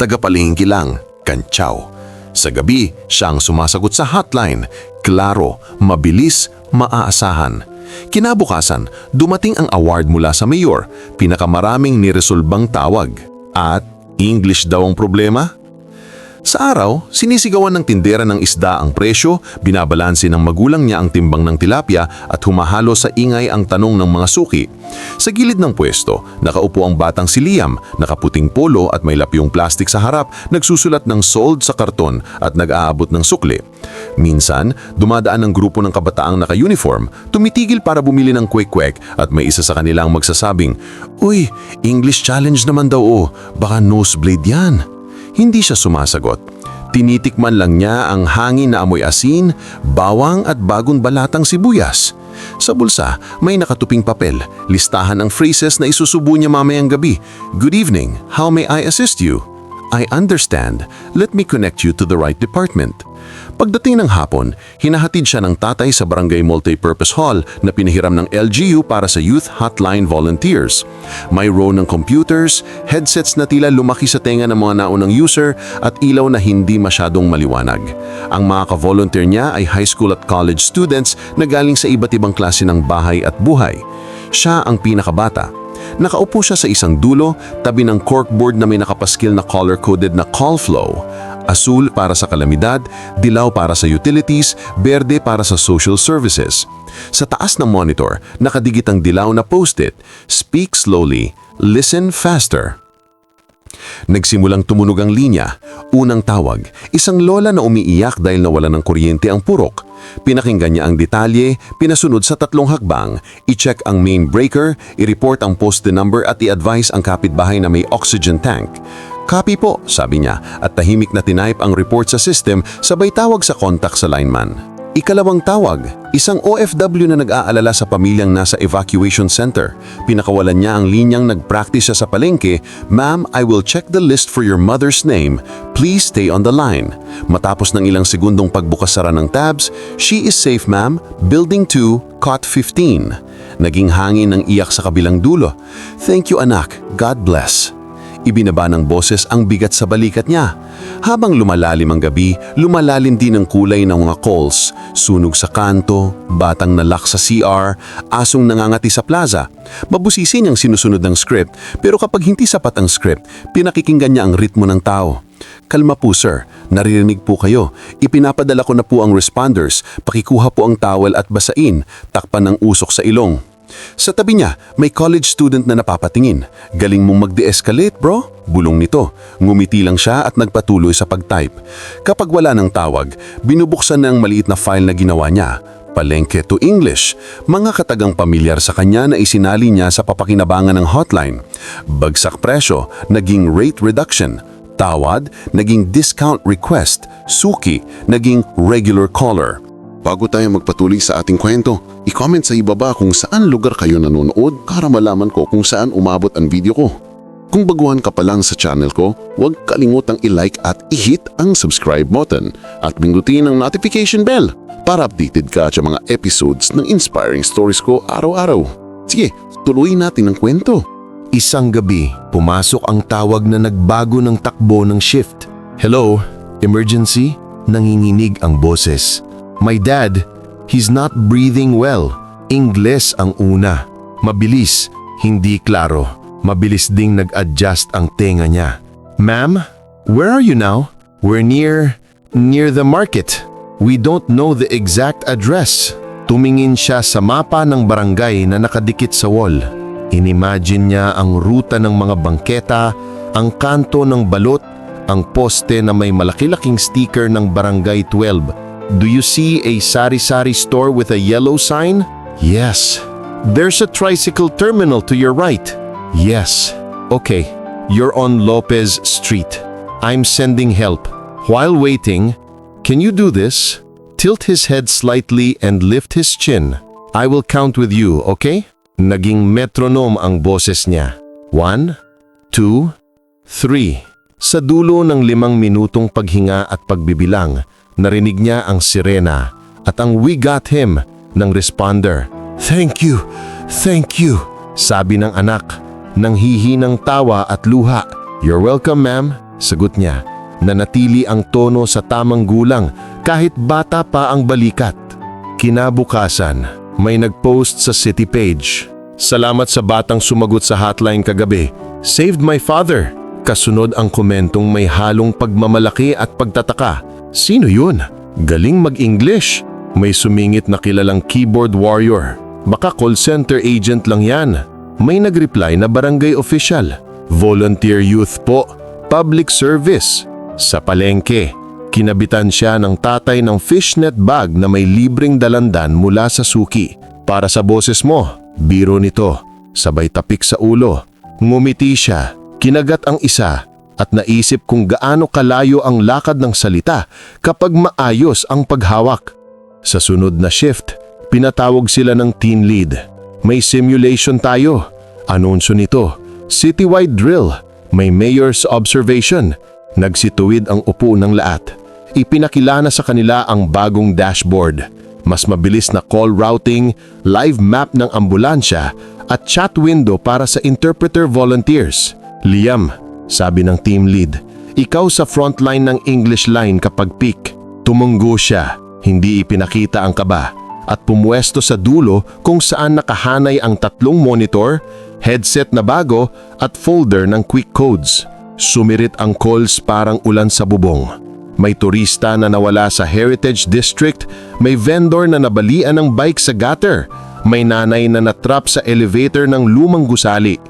tagapalingki lang, kantsaw. Sa gabi, siya ang sumasagot sa hotline, klaro, mabilis, maaasahan. Kinabukasan, dumating ang award mula sa mayor, pinakamaraming niresolbang tawag. At English daw ang problema? Sa araw, sinisigawan ng tindera ng isda ang presyo, binabalanse ng magulang niya ang timbang ng tilapia at humahalo sa ingay ang tanong ng mga suki. Sa gilid ng pwesto, nakaupo ang batang si Liam, nakaputing polo at may lapyong plastik sa harap, nagsusulat ng sold sa karton at nag-aabot ng sukli. Minsan, dumadaan ang grupo ng kabataang naka-uniform, tumitigil para bumili ng kwek-kwek at may isa sa kanilang magsasabing, Uy, English challenge naman daw oh, baka nosebleed yan. Hindi siya sumasagot. Tinitikman lang niya ang hangin na amoy asin, bawang at bagong balatang sibuyas. Sa bulsa, may nakatuping papel, listahan ang phrases na isusubo niya mamayang gabi. Good evening, how may I assist you? I understand. Let me connect you to the right department. Pagdating ng hapon, hinahatid siya ng tatay sa Barangay Multipurpose Hall na pinahiram ng LGU para sa Youth Hotline Volunteers. May row ng computers, headsets na tila lumaki sa tenga ng mga naunang user at ilaw na hindi masyadong maliwanag. Ang mga ka-volunteer niya ay high school at college students na galing sa iba't ibang klase ng bahay at buhay. Siya ang pinakabata. Nakaupo siya sa isang dulo, tabi ng corkboard na may nakapaskil na color-coded na call flow. Asul para sa kalamidad, dilaw para sa utilities, berde para sa social services. Sa taas ng monitor, nakadigit ang dilaw na post-it, Speak slowly, listen faster. Nagsimulang tumunog ang linya. Unang tawag, isang lola na umiiyak dahil nawala ng kuryente ang purok. Pinakinggan niya ang detalye, pinasunod sa tatlong hakbang, i-check ang main breaker, i-report ang poste number at i-advise ang kapitbahay na may oxygen tank. Copy po, sabi niya, at tahimik na tinype ang report sa system sabay tawag sa contact sa lineman. Ikalawang tawag, isang OFW na nag-aalala sa pamilyang nasa evacuation center. Pinakawalan niya ang linyang nag-practice siya sa palengke, Ma'am, I will check the list for your mother's name. Please stay on the line. Matapos ng ilang segundong pagbukas-sara ng tabs, She is safe ma'am, Building 2, Cot 15. Naging hangin ng iyak sa kabilang dulo. Thank you anak, God bless. Ibinaba ng boses ang bigat sa balikat niya. Habang lumalalim ang gabi, lumalalim din ang kulay ng mga calls, sunog sa kanto, batang nalak sa CR, asong nangangati sa plaza. Mabusisi niyang sinusunod ng script, pero kapag hindi sapat ang script, pinakikinggan niya ang ritmo ng tao. Kalma po sir, naririnig po kayo. Ipinapadala ko na po ang responders, pakikuha po ang towel at basain, takpan ng usok sa ilong. Sa tabi niya, may college student na napapatingin. Galing mong mag-de-escalate, bro? Bulong nito. Ngumiti lang siya at nagpatuloy sa pag-type. Kapag wala ng tawag, binubuksan na ang maliit na file na ginawa niya. Palengke to English, mga katagang pamilyar sa kanya na isinali niya sa papakinabangan ng hotline. Bagsak presyo, naging rate reduction. Tawad, naging discount request. Suki, naging regular caller. Bago tayo magpatuloy sa ating kwento, i-comment sa ibaba kung saan lugar kayo nanonood para malaman ko kung saan umabot ang video ko. Kung baguhan ka pa lang sa channel ko, huwag kalimutang i-like at i-hit ang subscribe button at pindutin ang notification bell para updated ka sa mga episodes ng inspiring stories ko araw-araw. Sige, tuloy natin ang kwento. Isang gabi, pumasok ang tawag na nagbago ng takbo ng shift. Hello? Emergency? Nanginginig ang boses. My dad, he's not breathing well. Ingles ang una. Mabilis, hindi klaro. Mabilis ding nag-adjust ang tenga niya. Ma'am, where are you now? We're near, near the market. We don't know the exact address. Tumingin siya sa mapa ng barangay na nakadikit sa wall. Inimagine niya ang ruta ng mga bangketa, ang kanto ng balot, ang poste na may malaki-laking sticker ng Barangay 12 Do you see a sari-sari store with a yellow sign? Yes. There's a tricycle terminal to your right. Yes. Okay. You're on Lopez Street. I'm sending help. While waiting, can you do this? Tilt his head slightly and lift his chin. I will count with you, okay? Naging metronome ang boses niya. One, two, three. Sa dulo ng limang minutong paghinga at pagbibilang, narinig niya ang sirena at ang we got him ng responder. Thank you, thank you, sabi ng anak, nang hihinang tawa at luha. You're welcome ma'am, Sagot niya, nanatili ang tono sa tamang gulang kahit bata pa ang balikat. Kinabukasan, may nagpost sa city page. Salamat sa batang sumagot sa hotline kagabi. Saved my father. Kasunod ang komentong may halong pagmamalaki at pagtataka. Sino yun? Galing mag-English. May sumingit na kilalang keyboard warrior. Baka call center agent lang yan. May nagreply na barangay official. Volunteer youth po. Public service. Sa palengke, kinabitan siya ng tatay ng fishnet bag na may libreng dalandan mula sa suki. Para sa boses mo, biro nito. Sabay tapik sa ulo. Ngumiti siya, kinagat ang isa at naisip kung gaano kalayo ang lakad ng salita kapag maayos ang paghawak. Sa sunod na shift, pinatawag sila ng team lead. May simulation tayo. Anunsyo nito, citywide drill, may mayor's observation. Nagsituwid ang upo ng lahat. Ipinakilana sa kanila ang bagong dashboard. Mas mabilis na call routing, live map ng ambulansya at chat window para sa interpreter volunteers. Liam, sabi ng team lead, ikaw sa frontline ng English line kapag peak. Tumunggo siya, hindi ipinakita ang kaba at pumwesto sa dulo kung saan nakahanay ang tatlong monitor, headset na bago at folder ng quick codes. Sumirit ang calls parang ulan sa bubong. May turista na nawala sa Heritage District, may vendor na nabalian ng bike sa gutter, may nanay na natrap sa elevator ng lumang gusali.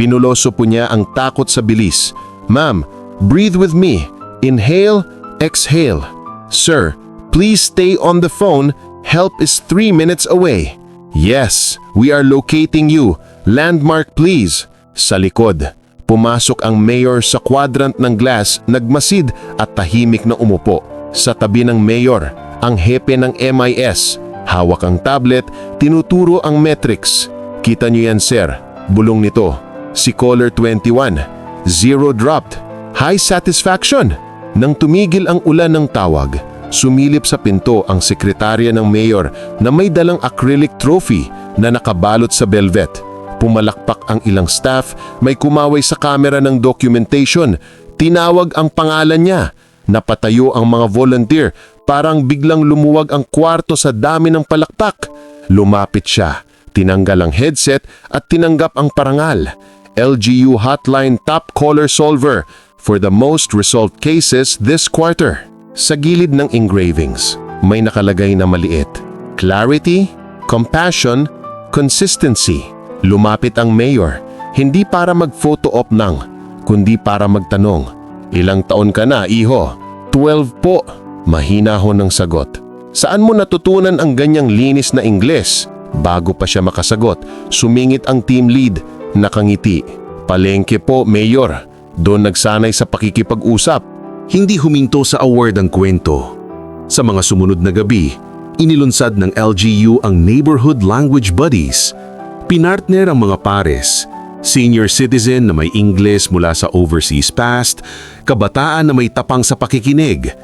Pinuloso po niya ang takot sa bilis. Ma'am, breathe with me. Inhale, exhale. Sir, please stay on the phone. Help is three minutes away. Yes, we are locating you. Landmark please. Sa likod, pumasok ang mayor sa quadrant ng glass, nagmasid at tahimik na umupo. Sa tabi ng mayor, ang hepe ng MIS. Hawak ang tablet, tinuturo ang metrics. Kita niyo yan sir, bulong nito. Si caller 21, zero dropped, high satisfaction. Nang tumigil ang ulan ng tawag, sumilip sa pinto ang sekretarya ng mayor na may dalang acrylic trophy na nakabalot sa velvet. Pumalakpak ang ilang staff, may kumaway sa kamera ng documentation. Tinawag ang pangalan niya. Napatayo ang mga volunteer, parang biglang lumuwag ang kwarto sa dami ng palakpak. Lumapit siya, tinanggal ang headset at tinanggap ang parangal. LGU Hotline Top Caller Solver for the most resolved cases this quarter. Sa gilid ng engravings, may nakalagay na maliit. Clarity, compassion, consistency. Lumapit ang mayor, hindi para mag-photo op ng, kundi para magtanong. Ilang taon ka na, iho? 12 po. Mahina ho ng sagot. Saan mo natutunan ang ganyang linis na Ingles? Bago pa siya makasagot, sumingit ang team lead, nakangiti. Palengke po, Mayor. Doon nagsanay sa pakikipag-usap. Hindi huminto sa award ang kwento. Sa mga sumunod na gabi, inilunsad ng LGU ang Neighborhood Language Buddies. Pinartner ang mga pares, senior citizen na may English mula sa overseas past, kabataan na may tapang sa pakikinig.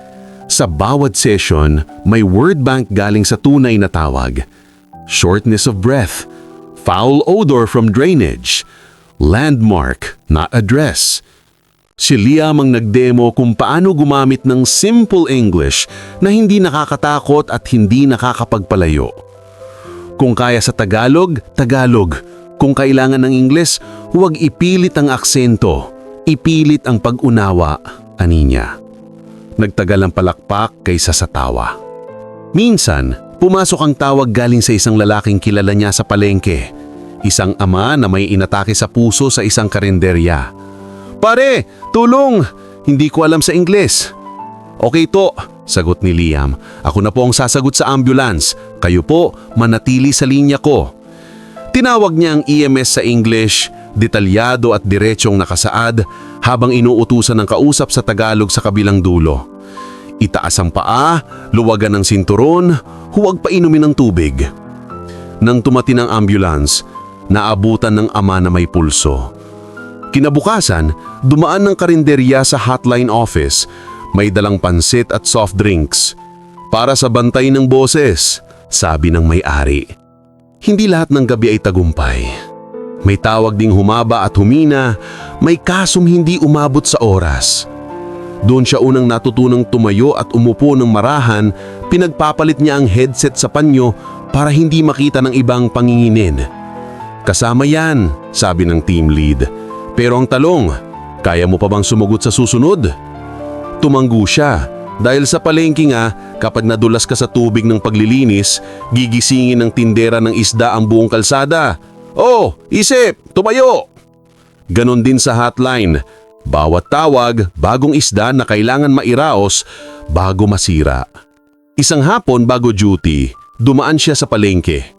Sa bawat session, may word bank galing sa tunay na tawag. Shortness of breath, foul odor from drainage, landmark na address. Si Liam ang nagdemo kung paano gumamit ng simple English na hindi nakakatakot at hindi nakakapagpalayo. Kung kaya sa Tagalog, Tagalog. Kung kailangan ng Ingles, huwag ipilit ang aksento. Ipilit ang pag-unawa, ani niya. Nagtagal ang palakpak kaysa sa tawa. Minsan, pumasok ang tawag galing sa isang lalaking kilala niya sa palengke. Isang ama na may inatake sa puso sa isang karinderya. Pare, tulong! Hindi ko alam sa Ingles. Okay to, sagot ni Liam. Ako na po ang sasagot sa ambulance. Kayo po, manatili sa linya ko. Tinawag niya ang EMS sa English, detalyado at diretsyong nakasaad habang inuutusan ng kausap sa Tagalog sa kabilang dulo. Itaas ang paa, luwagan ng sinturon, huwag pa inumin ng tubig. Nang tumating ang ambulance, naabutan ng ama na may pulso. Kinabukasan, dumaan ng karinderya sa hotline office, may dalang pansit at soft drinks. Para sa bantay ng boses, sabi ng may-ari. Hindi lahat ng gabi ay tagumpay. May tawag ding humaba at humina, may kasong hindi umabot sa oras. Doon siya unang natutunang tumayo at umupo ng marahan, pinagpapalit niya ang headset sa panyo para hindi makita ng ibang panginginin. Kasama yan, sabi ng team lead. Pero ang talong, kaya mo pa bang sumagot sa susunod? Tumanggo siya dahil sa palengke nga kapag nadulas ka sa tubig ng paglilinis, gigisingin ng tindera ng isda ang buong kalsada. Oh, isip, tumayo! Ganon din sa hotline. Bawat tawag, bagong isda na kailangan mairaos bago masira. Isang hapon bago duty, dumaan siya sa palengke.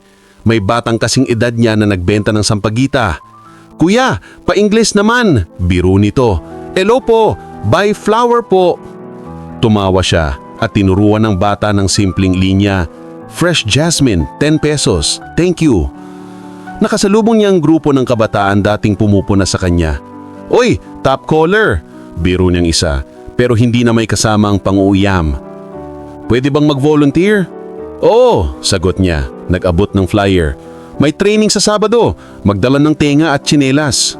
May batang kasing edad niya na nagbenta ng sampagita. Kuya, pa-Ingles naman, biro nito. Hello po, buy flower po. Tumawa siya at tinuruan ng bata ng simpleng linya. Fresh jasmine, 10 pesos. Thank you. Nakasalubong niya ang grupo ng kabataan dating pumupuna sa kanya. Oy, top caller! Biro niyang isa, pero hindi na may kasama ang pang-uuyam. Pwede bang mag-volunteer? Oo, sagot niya. Nag-abot ng flyer. May training sa Sabado. Magdala ng tenga at tsinelas.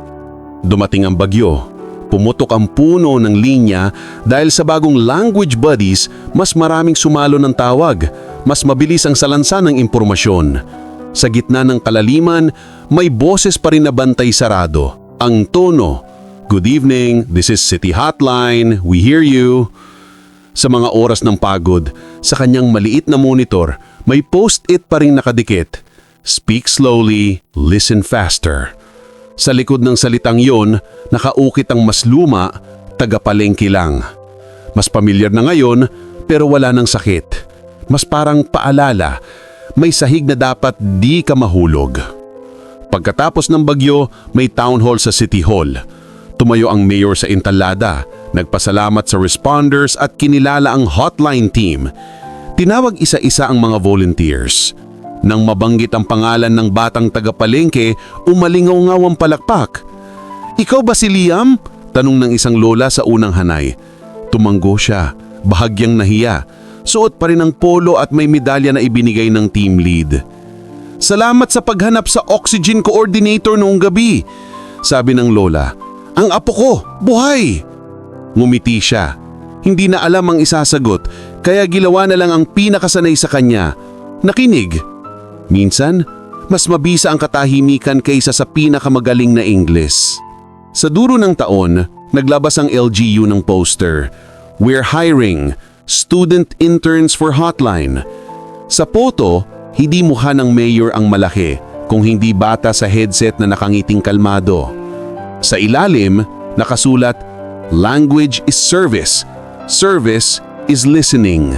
Dumating ang bagyo. Pumutok ang puno ng linya dahil sa bagong language buddies, mas maraming sumalo ng tawag. Mas mabilis ang salansa ng impormasyon. Sa gitna ng kalaliman, may boses pa rin na bantay sarado. Ang tono, Good evening, this is City Hotline, we hear you. Sa mga oras ng pagod, sa kanyang maliit na monitor, may post-it pa rin nakadikit. Speak slowly, listen faster. Sa likod ng salitang yon, nakaukit ang mas luma, tagapalengke lang. Mas pamilyar na ngayon, pero wala ng sakit. Mas parang paalala, may sahig na dapat di ka mahulog. Pagkatapos ng bagyo, may town hall sa City Hall. Tumayo ang mayor sa entalada, nagpasalamat sa responders at kinilala ang hotline team. Tinawag isa-isa ang mga volunteers. Nang mabanggit ang pangalan ng batang tagapalengke, umalingaw-ngaw ang palakpak. Ikaw ba si Liam? Tanong ng isang lola sa unang hanay. Tumanggo siya, bahagyang nahiya. Suot pa rin ang polo at may medalya na ibinigay ng team lead. Salamat sa paghanap sa oxygen coordinator noong gabi, sabi ng lola. Ang apo ko, buhay! Ngumiti siya. Hindi na alam ang isasagot, kaya gilawa na lang ang pinakasanay sa kanya. Nakinig. Minsan, mas mabisa ang katahimikan kaysa sa pinakamagaling na Ingles. Sa dulo ng taon, naglabas ang LGU ng poster. We're hiring student interns for hotline. Sa poto, hindi mukha ng mayor ang malaki kung hindi bata sa headset na nakangiting kalmado. Sa ilalim, nakasulat, Language is service. Service is listening.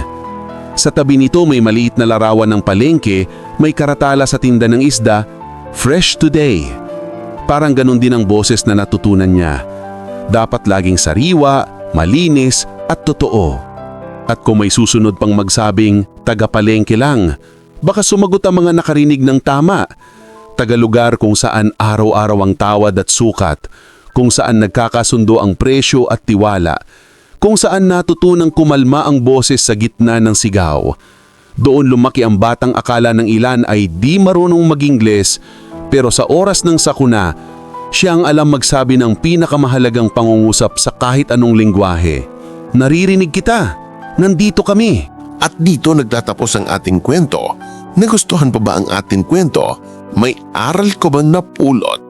Sa tabi nito may maliit na larawan ng palengke, may karatala sa tinda ng isda, Fresh Today. Parang ganun din ang boses na natutunan niya. Dapat laging sariwa, malinis at totoo. At kung may susunod pang magsabing taga-palengke lang, baka sumagot ang mga nakarinig ng tama. Tagalugar kung saan araw-araw ang tawad at sukat, kung saan nagkakasundo ang presyo at tiwala, kung saan natutunang kumalma ang boses sa gitna ng sigaw. Doon lumaki ang batang akala ng ilan ay di marunong mag-Ingles, pero sa oras ng sakuna, siya ang alam magsabi ng pinakamahalagang pangungusap sa kahit anong lingwahe. Naririnig kita. Nandito kami. At dito nagtatapos ang ating kwento. Nagustuhan pa ba ang ating kwento? May aral ko ba napulot?